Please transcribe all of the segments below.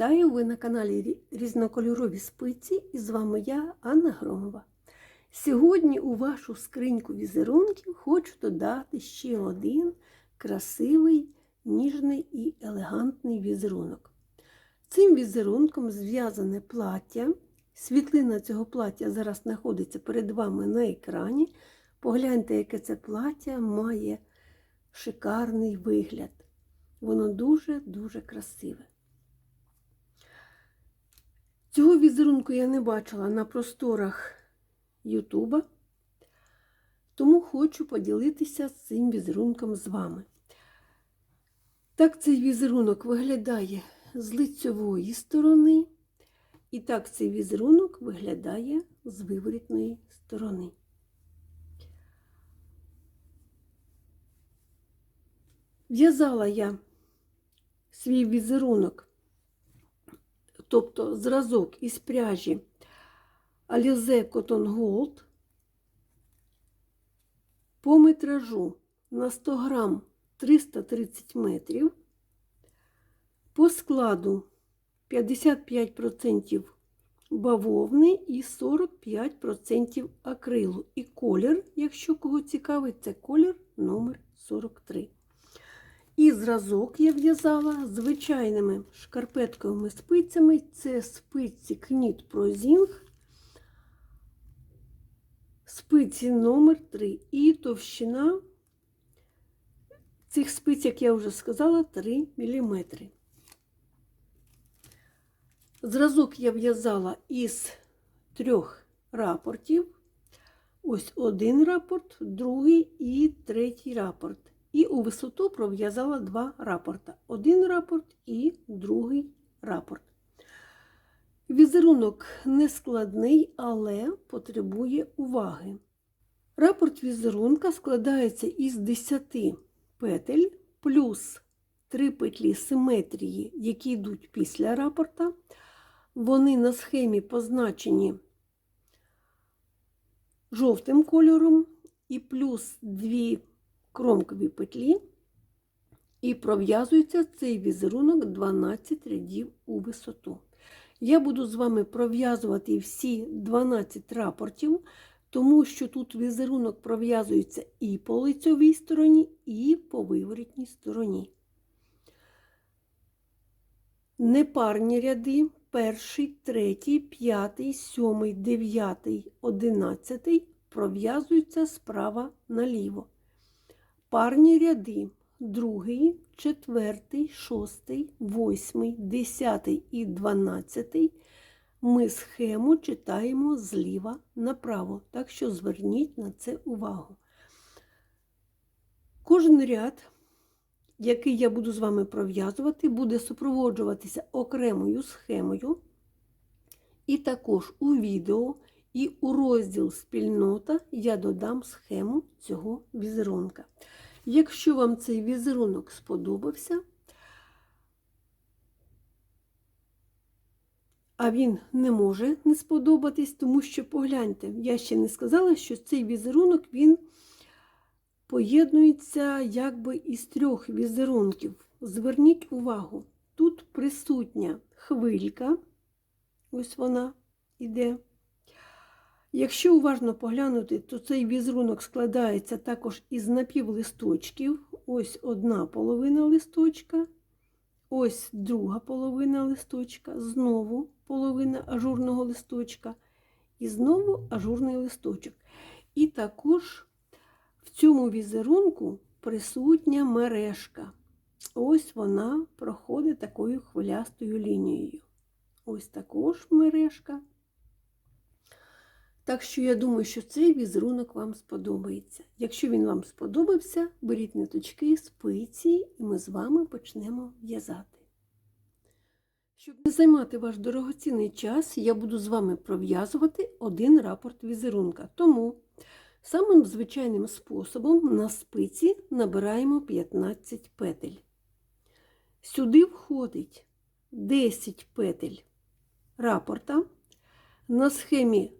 Вітаю! Ви на каналі Різнокольорові спиці і з вами я, Анна Громова. Сьогодні у вашу скриньку візерунків хочу додати ще один красивий, ніжний і елегантний візерунок. Цим візерунком зв'язане плаття. Світлина цього плаття зараз знаходиться перед вами на екрані. Погляньте, яке це плаття має шикарний вигляд. Воно дуже-дуже красиве. Цього візерунку я не бачила на просторах Ютуба, тому хочу поділитися цим візерунком з вами. Так цей візерунок виглядає з лицьової сторони, і так цей візерунок виглядає з виворітної сторони. В'язала я свій візерунок, тобто зразок із пряжі Alize Cotton Gold по метражу на 100 грам 330 метрів, по складу 55% бавовни і 45% акрилу. І колір, якщо кого цікавить, це колір номер 43. І зразок я в'язала звичайними шкарпетковими спицями. Це спиці Кніт Прозінг, спиці номер 3 І товщина цих спиць, як я вже сказала, 3 мм. Зразок я в'язала із трьох рапортів. Ось один рапорт, другий і третій рапорт. І у висоту пров'язала два рапорта. Один рапорт і другий рапорт. Візерунок не складний, але потребує уваги. Рапорт візерунка складається із 10 петель плюс 3 петлі симетрії, які йдуть після рапорта. Вони на схемі позначені жовтим кольором і плюс 2 кромкові петлі, і пров'язується цей візерунок 12 рядів у висоту. Я буду з вами пров'язувати всі 12 рапортів, тому що тут візерунок пров'язується і по лицьовій стороні, і по виворітній стороні. Непарні ряди перший, третій, п'ятий, сьомий, дев'ятий, одинадцятий пров'язуються справа наліво. Парні ряди другий, четвертий, шостий, восьмий, десятий і дванадцятий ми схему читаємо зліва направо, так що зверніть на це увагу. Кожен ряд, який я буду з вами пров'язувати, буде супроводжуватися окремою схемою. І також у відео і у розділ спільнота я додам схему цього візерунка. Якщо вам цей візерунок сподобався, а він не може не сподобатись, тому що погляньте, я ще не сказала, що цей візерунок він поєднується якби із трьох візерунків. Зверніть увагу, тут присутня хвилька, ось вона іде. Якщо уважно поглянути, то цей візерунок складається також із напівлисточків. Ось одна половина листочка, ось друга половина листочка, знову половина ажурного листочка, і знову ажурний листочок. І також в цьому візерунку присутня мережка. Ось вона проходить такою хвилястою лінією. Ось також мережка. Так що я думаю, що цей візерунок вам сподобається. Якщо він вам сподобався, беріть ниточки, спиці, і ми з вами почнемо в'язати. Щоб не займати ваш дорогоцінний час, я буду з вами пров'язувати один рапорт візерунка. Тому самим звичайним способом на спиці набираємо 15 петель. Сюди входить 10 петель рапорта. На схемі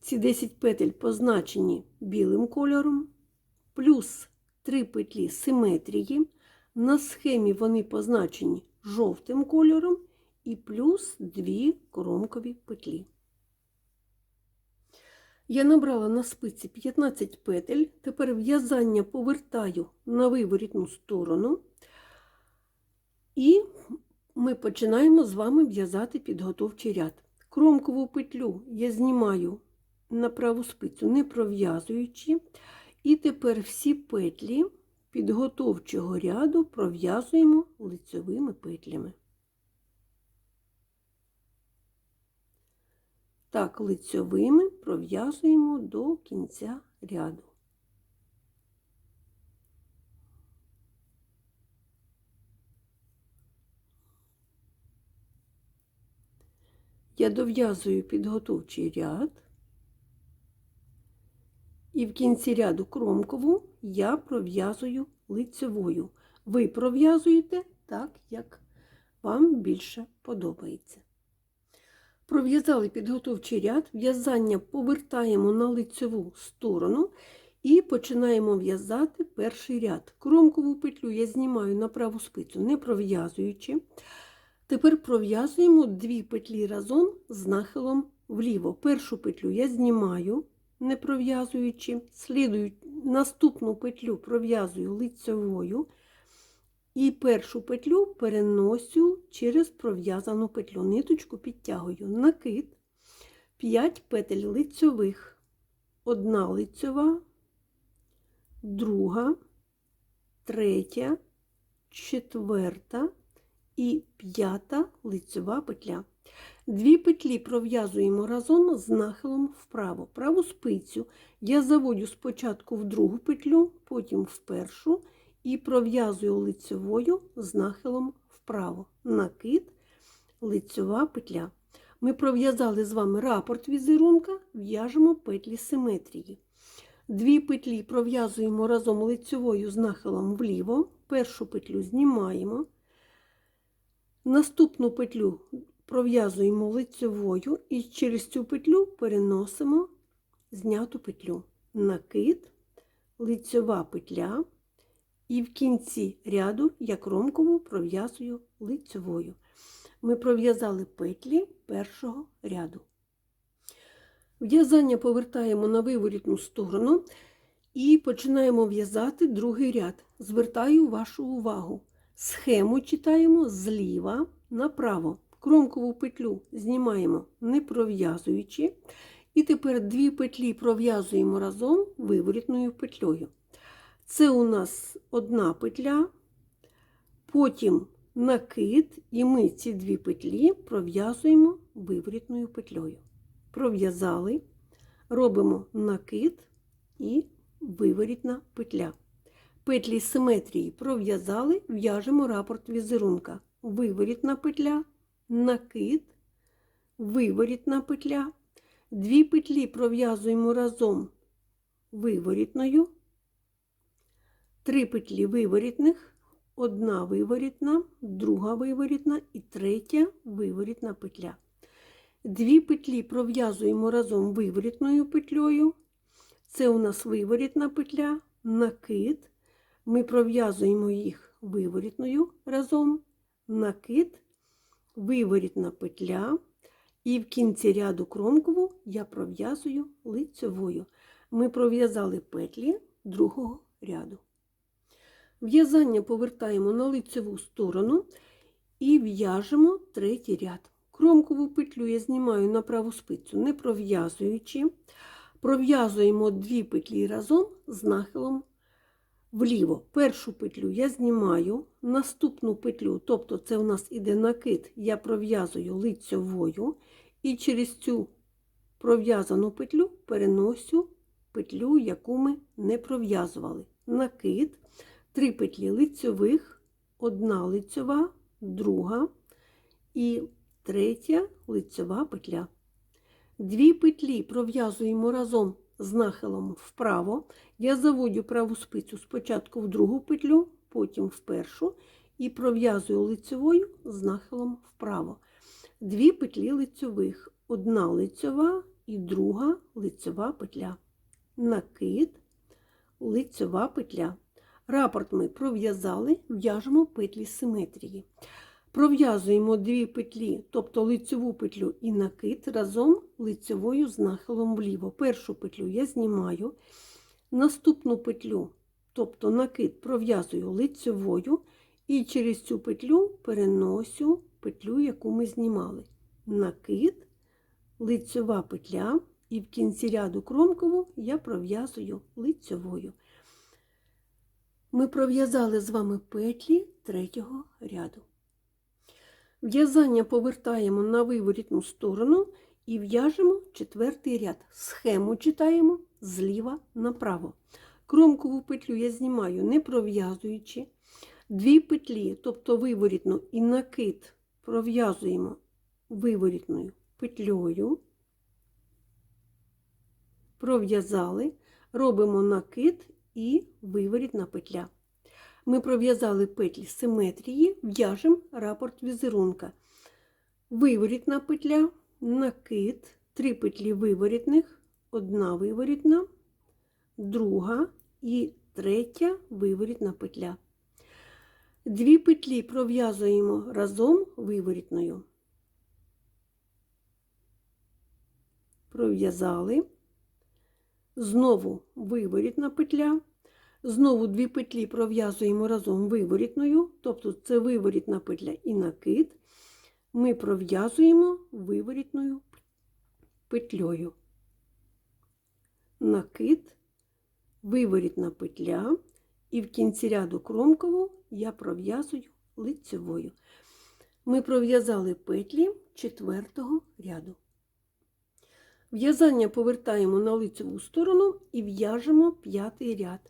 ці 10 петель позначені білим кольором, плюс 3 петлі симетрії. На схемі вони позначені жовтим кольором і плюс 2 кромкові петлі. Я набрала на спиці 15 петель, тепер в'язання повертаю на виворітну сторону, і ми починаємо з вами в'язати підготовчий ряд. Кромкову петлю я знімаю на праву спицю, не пров'язуючи, і тепер всі петлі підготовчого ряду пров'язуємо лицьовими петлями. Так, лицьовими пров'язуємо до кінця ряду. Я дов'язую підготовчий ряд, і в кінці ряду кромкову я пров'язую лицьовою. Ви пров'язуєте так, як вам більше подобається. Пров'язали підготовчий ряд, в'язання повертаємо на лицьову сторону і починаємо в'язати перший ряд. Кромкову петлю я знімаю на праву спицю, не пров'язуючи. Тепер пров'язуємо дві петлі разом з нахилом вліво. Першу петлю я знімаю, не пров'язуючи, слідую наступну петлю пров'язую лицьовою. І першу петлю переносю через пров'язану петлю. Ниточку підтягую накид, 5 петель лицьових, одна лицьова, друга, третя, четверта і п'ята лицьова петля. Дві петлі пров'язуємо разом з нахилом вправо. Праву спицю я заводю спочатку в другу петлю, потім в першу і пров'язую лицьовою з нахилом вправо. Накид, лицьова петля. Ми пров'язали з вами рапорт візерунка, в'яжемо петлі симетрії. Дві петлі пров'язуємо разом лицьовою з нахилом вліво, першу петлю знімаємо. Наступну петлю пров'язуємо лицьовою і через цю петлю переносимо зняту петлю. Накид, лицьова петля. І в кінці ряду я кромкову пров'язую лицьовою. Ми пров'язали петлі першого ряду. В'язання повертаємо на виворітну сторону і починаємо в'язати другий ряд. Звертаю вашу увагу. Схему читаємо зліва направо. Кромкову петлю знімаємо не пров'язуючи. І тепер дві петлі пров'язуємо разом виворітною петлею. Це у нас одна петля, потім накид, і ми ці дві петлі пров'язуємо виворітною петлею. Пров'язали, робимо накид і виворітна петля. Петлі симетрії пров'язали, в'яжемо рапорт візерунка. Виворітна петля, накид, виворітна петля. Дві петлі пров'язуємо разом виворітною. Три петлі виворітних, одна виворітна, друга виворітна і третя виворітна петля. Дві петлі пров'язуємо разом виворітною петлею. Це у нас виворітна петля, накид. Ми пров'язуємо їх виворітною разом, накид, виворітна петля. І в кінці ряду кромкову я пров'язую лицьовою. Ми пров'язали петлі другого ряду. В'язання повертаємо на лицеву сторону і в'яжемо третій ряд. Кромкову петлю я знімаю на праву спицю, не пров'язуючи. Пров'язуємо дві петлі разом з нахилом вліво. Першу петлю я знімаю, наступну петлю, тобто це у нас іде накид, я пров'язую лицьовою, і через цю пров'язану петлю переносю петлю, яку ми не пров'язували. Накид. Три петлі лицьових, одна лицьова, друга і третя лицьова петля. Дві петлі пров'язуємо разом з нахилом вправо. Я заводю праву спицю спочатку в другу петлю, потім в першу, і пров'язую лицьовою з нахилом вправо. Дві петлі лицьових, одна лицьова і друга лицьова петля. Накид, лицьова петля. Рапорт ми пров'язали, в'яжемо петлі симетрії. Пров'язуємо дві петлі, тобто лицьову петлю і накид разом лицьовою з нахилом вліво. Першу петлю я знімаю, наступну петлю, тобто накид пров'язую лицьовою і через цю петлю переносю петлю, яку ми знімали. Накид, лицьова петля, і в кінці ряду кромкову я пров'язую лицьовою. Ми пров'язали з вами петлі третього ряду. В'язання повертаємо на виворітну сторону і в'яжемо четвертий ряд. Схему читаємо зліва направо. Кромкову петлю я знімаю не пров'язуючи. Дві петлі, тобто виворітну і накид, пров'язуємо виворітною петлею. Пров'язали, робимо накид і виворітна петля. Ми пров'язали петлі симетрії, в'яжемо рапорт візерунка. Виворітна петля, накид, три петлі виворітних, одна виворітна, друга і третя виворітна петля. Дві петлі пров'язуємо разом виворітною. Пров'язали. Знову виворітна петля. Знову дві петлі пров'язуємо разом виворітною, тобто це виворітна петля і накид. Ми пров'язуємо виворітною петлею. Накид, виворітна петля, і в кінці ряду кромкову я пров'язую лицевою. Ми пров'язали петлі четвертого ряду. В'язання повертаємо на лицеву сторону і в'яжемо п'ятий ряд.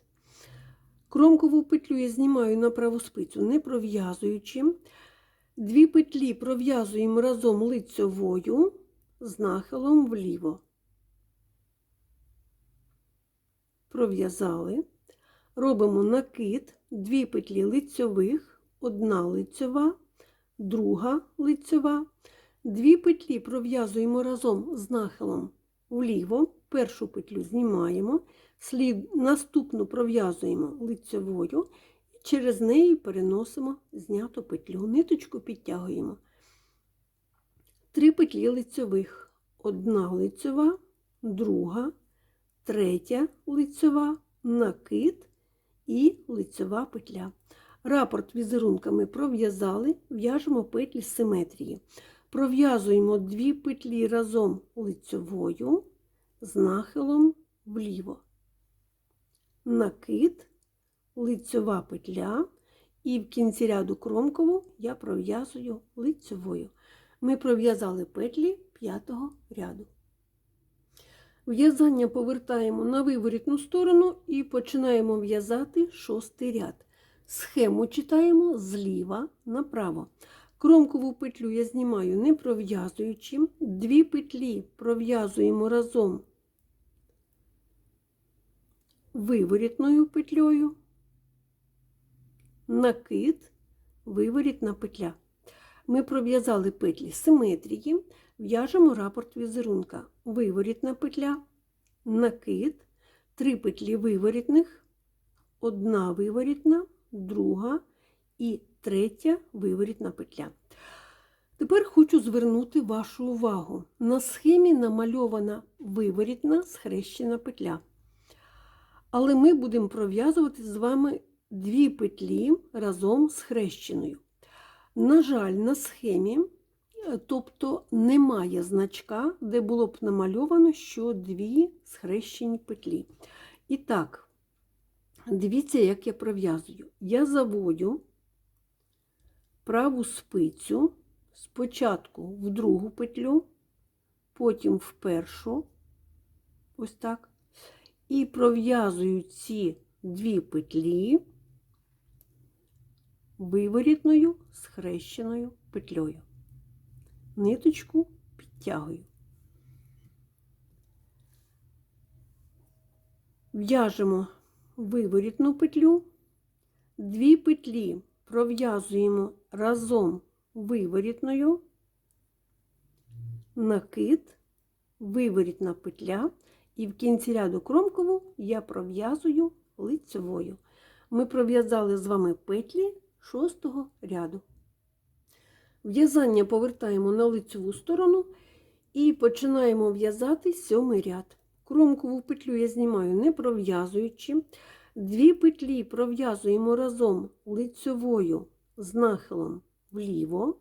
Кромкову петлю я знімаю на праву спицю, не пров'язуючи. Дві петлі пров'язуємо разом лицьовою з нахилом вліво. Пров'язали. Робимо накид, дві петлі лицьових, одна лицьова, друга лицьова. Дві петлі пров'язуємо разом з нахилом вліво, першу петлю знімаємо, слід, наступну пров'язуємо лицьовою і через неї переносимо зняту петлю, ниточку підтягуємо. Три петлі лицьових, одна лицьова, друга, третя лицьова, накид і лицьова петля. Рапорт візерунками пров'язали, в'яжемо петлі симетрії. Пров'язуємо дві петлі разом лицьовою з нахилом вліво. Накид, лицьова петля, і в кінці ряду кромкову я пров'язую лицьовою. Ми пров'язали петлі п'ятого ряду. В'язання повертаємо на виворітну сторону і починаємо в'язати шостий ряд. Схему читаємо зліва направо. Кромкову петлю я знімаю не пров'язуючи. Дві петлі пров'язуємо разом виворітною петлею, накид, виворітна петля. Ми пров'язали петлі симетрії, в'яжемо рапорт візерунка. Виворітна петля, накид, три петлі виворітних, одна виворітна, друга і третя виворітна петля. Тепер хочу звернути вашу увагу. На схемі намальована виворітна схрещена петля. Але ми будемо пров'язувати з вами дві петлі разом з хрещеною. На жаль, на схемі, е, тобто немає значка, де було б намальовано, що дві схрещені петлі. І так, дивіться, як я пров'язую. Я заводю праву спицю спочатку в другу петлю, потім в першу, ось так, і пров'язую ці дві петлі виворітною схрещеною петлею. Ниточку підтягую. В'яжемо виворітну петлю, дві петлі пров'язуємо разом виворітною, накид, виворітна петля, і в кінці ряду кромкову я пров'язую лицевою. Ми пров'язали з вами петлі шостого ряду. В'язання повертаємо на лицеву сторону і починаємо в'язати сьомий ряд. Кромкову петлю я знімаю не пров'язуючи. Дві петлі пров'язуємо разом лицьовою з нахилом вліво.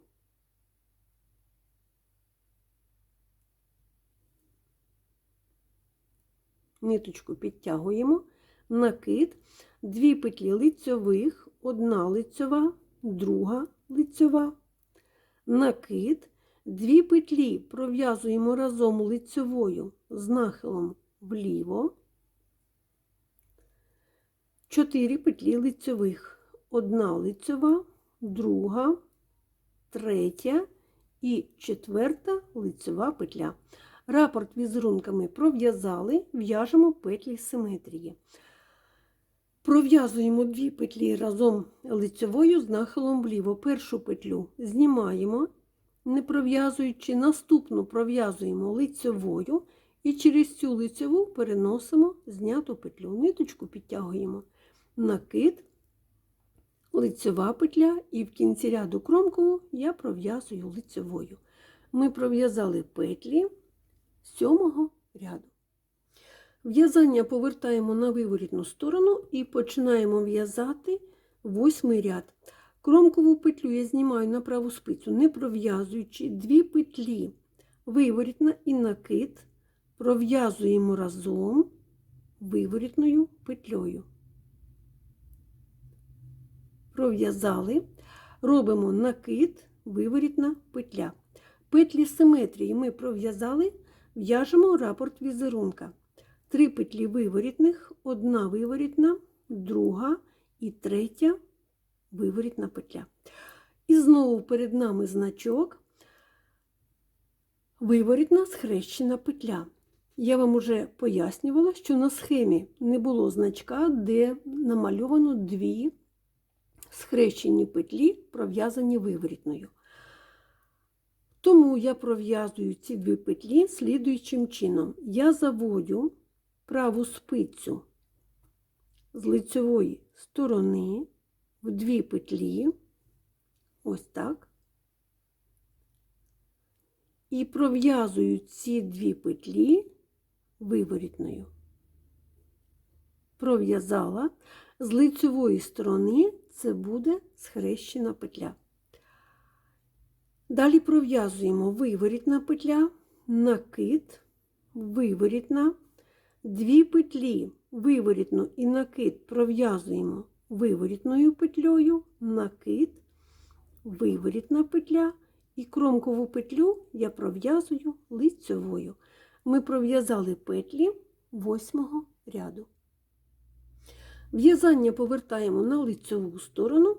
Ниточку підтягуємо, накид, дві петлі лицьових, одна лицьова, друга лицьова, накид, дві петлі пров'язуємо разом лицьовою з нахилом вліво, чотири петлі лицьових, одна лицьова, друга, третя і четверта лицьова петля. Рапорт візерунками пров'язали, в'яжемо петлі симетрії. Пров'язуємо дві петлі разом лицьовою з нахилом вліво. Першу петлю знімаємо, не пров'язуючи, наступну пров'язуємо лицьовою і через цю лицьову переносимо зняту петлю. Ниточку підтягуємо накид, лицьова петля, і в кінці ряду кромкову я пров'язую лицьовою. Ми пров'язали петлі сьомого ряду. В'язання повертаємо на виворітну сторону і починаємо в'язати восьмий ряд. Кромкову петлю я знімаю на праву спицю, не пров'язуючи дві петлі, виворітна і накид, пров'язуємо разом виворітною петлею. Пров'язали, робимо накид, виворітна петля. Петлі симетрії ми пров'язали, в'яжемо рапорт візерунка. Три петлі виворітних, одна виворітна, друга і третя виворітна петля. І знову перед нами значок, виворітна схрещена петля. Я вам уже пояснювала, що на схемі не було значка, де намальовано дві схрещені петлі, пров'язані виворітною. Тому я пров'язую ці дві петлі слідуючим чином. Я заводю праву спицю з лицевої сторони в дві петлі, ось так, і пров'язую ці дві петлі виворітною. Пров'язала з лицевої сторони це буде схрещена петля. Далі пров'язуємо виворітна петля, накид, виворітна, дві петлі, виворітну і накид пров'язуємо виворітною петлею, накид, виворітна петля і кромкову петлю я пров'язую лицьовою. Ми пров'язали петлі восьмого ряду. В'язання повертаємо на лицьову сторону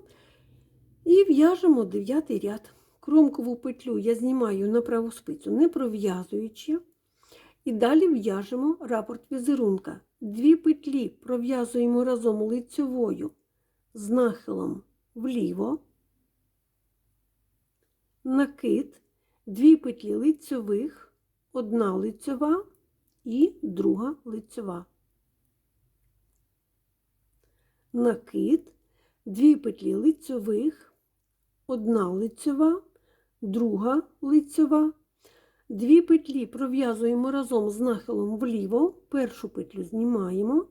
і в'яжемо дев'ятий ряд. Кромкову петлю я знімаю на праву спицю, не пров'язуючи. І далі в'яжемо рапорт візерунка. Дві петлі пров'язуємо разом лицьовою з нахилом вліво, накид, дві петлі лицьових, одна лицьова і друга лицьова. Накид, дві петлі лицьових, одна лицьова друга лицьова. Дві петлі пров'язуємо разом з нахилом вліво, першу петлю знімаємо,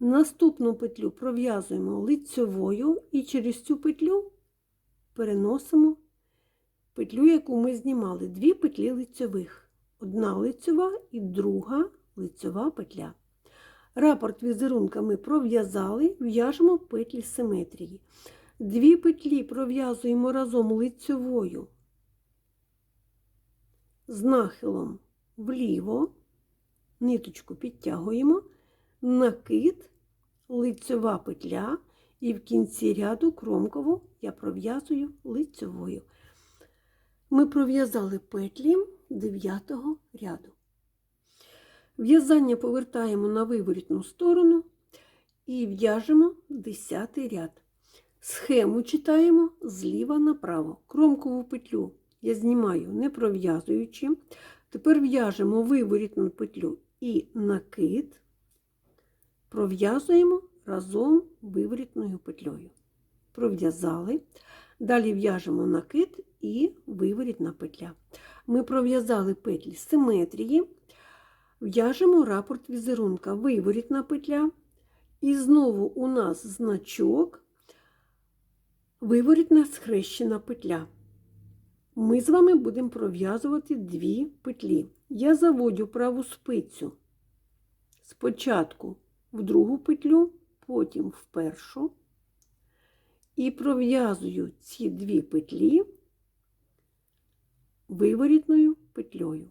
наступну петлю пров'язуємо лицьовою і через цю петлю переносимо петлю, яку ми знімали, дві петлі лицьових. Одна лицьова і друга лицьова петля. Рапорт візерунка ми пров'язали, в'яжемо петлі симетрії. Дві петлі пров'язуємо разом лицьовою з нахилом вліво, ниточку підтягуємо, накид, лицьова петля, і в кінці ряду кромкову я пров'язую лицьовою. Ми пров'язали петлі 9 ряду. В'язання повертаємо на виворітну сторону і в'яжемо 10 ряд. Схему читаємо зліва направо. Кромкову петлю я знімаю не пров'язуючи. Тепер в'яжемо виворітну петлю і накид, пров'язуємо разом виворітною петлею. пров'язали. Далі в'яжемо накид і виворітна петля. Ми пров'язали петлі симетрії, в'яжемо рапорт візерунка, виворітна петля. І знову у нас значок, виворітна схрещена петля. Ми з вами будемо пров'язувати дві петлі. Я заводю праву спицю спочатку в другу петлю, потім в першу, і пров'язую ці дві петлі виворітною петлею.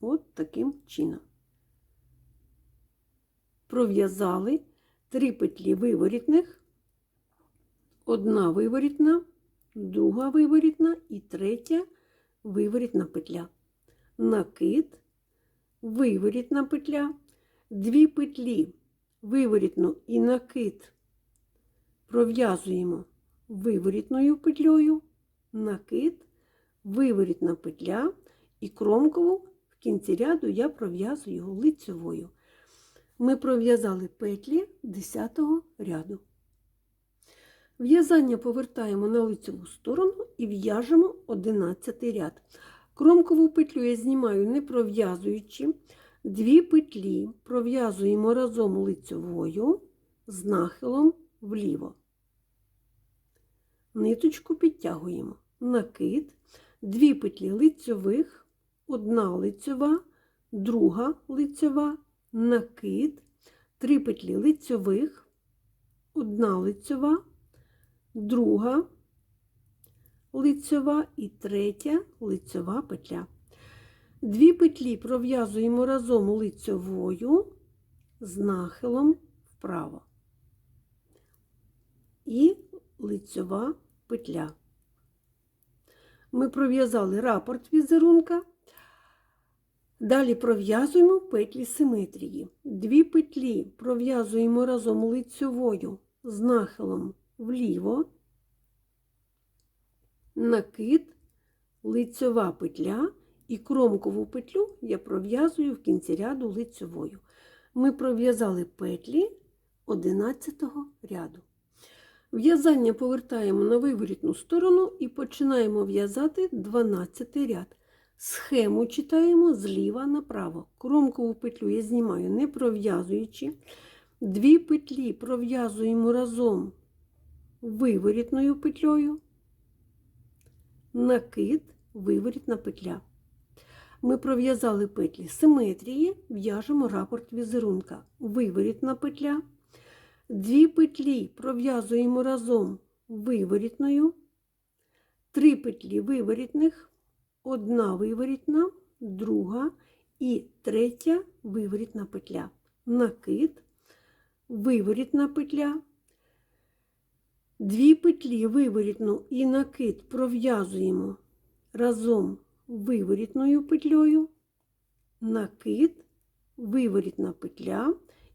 От таким чином. Пров'язали три петлі виворітних, одна виворітна, друга виворітна і третя виворітна петля. Накид, виворітна петля, дві петлі виворітну і накид пров'язуємо виворітною петлею, накид, виворітна петля і кромкову в кінці ряду я пров'язую лицьовою. Ми пров'язали петлі 10 ряду. В'язання повертаємо на лицеву сторону і в'яжемо 11 ряд. Кромкову петлю я знімаю не пров'язуючи. Дві петлі пров'язуємо разом лицьовою з нахилом вліво. Ниточку підтягуємо. Накид, дві петлі лицьових, одна лицьова, друга лицьова, накид, три петлі лицьових, одна лицьова, друга лицьова і третя лицьова петля. Дві петлі пров'язуємо разом лицьовою з нахилом вправо. І лицьова петля. Ми пров'язали рапорт візерунка. Далі пров'язуємо петлі симетрії. Дві петлі пров'язуємо разом лицьовою з нахилом вліво, накид, лицьова петля і кромкову петлю я пров'язую в кінці ряду лицьовою. Ми пров'язали петлі 11 ряду. В'язання повертаємо на виворітну сторону і починаємо в'язати 12 ряд. Схему читаємо зліва направо. Кромкову петлю я знімаю не пров'язуючи. Дві петлі пров'язуємо разом виворітною петлею, накид, виворітна петля. Ми пров'язали петлі симетрії, в'яжемо рапорт візерунка. Виворітна петля. Дві петлі пров'язуємо разом виворітною, три петлі виворітних, одна виворітна, друга і третя виворітна петля. Накид, виворітна петля. Дві петлі виворітну і накид пров'язуємо разом виворітною петлею, накид, виворітна петля.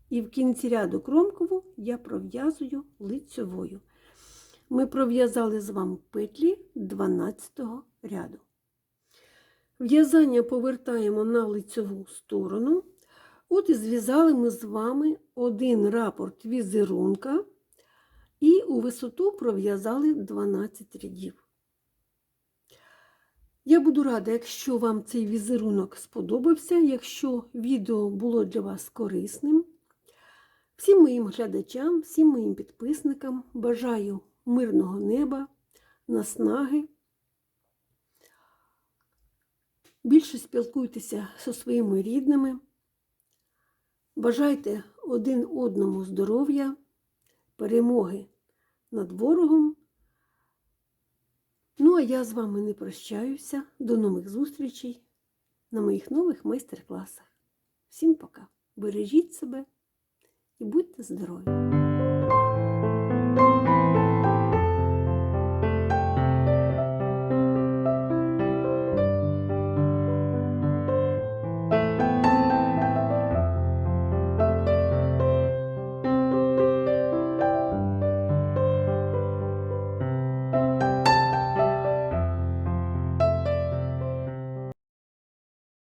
І в кінці ряду кромкову я пров'язую лицьовою. Ми пров'язали з вами петлі 12 ряду. В'язання повертаємо на лицьову сторону. От і зв'язали ми з вами один рапорт візерунка і у висоту пров'язали 12 рядів. Я буду рада, якщо вам цей візерунок сподобався, якщо відео було для вас корисним. Всім моїм глядачам, всім моїм підписникам бажаю мирного неба, наснаги. Більше спілкуйтеся зі своїми рідними. Бажайте один одному здоров'я, перемоги над ворогом. Ну, а я з вами не прощаюся. До нових зустрічей на моїх нових майстер-класах. Всім пока! Бережіть себе! і будьте здорові!